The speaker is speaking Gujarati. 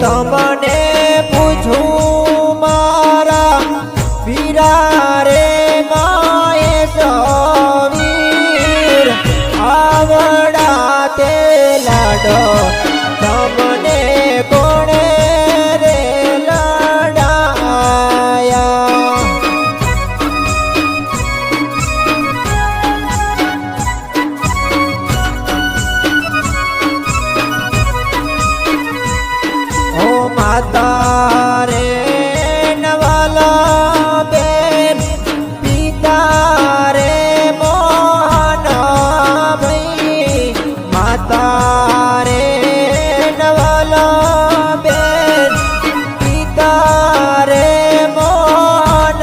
તમને પૂછું મારા વીરા હતા રે નવાલા બેન પિતા રે મોહન ભાઈ માતા રે નવાલા બેન પિતા રે મોહન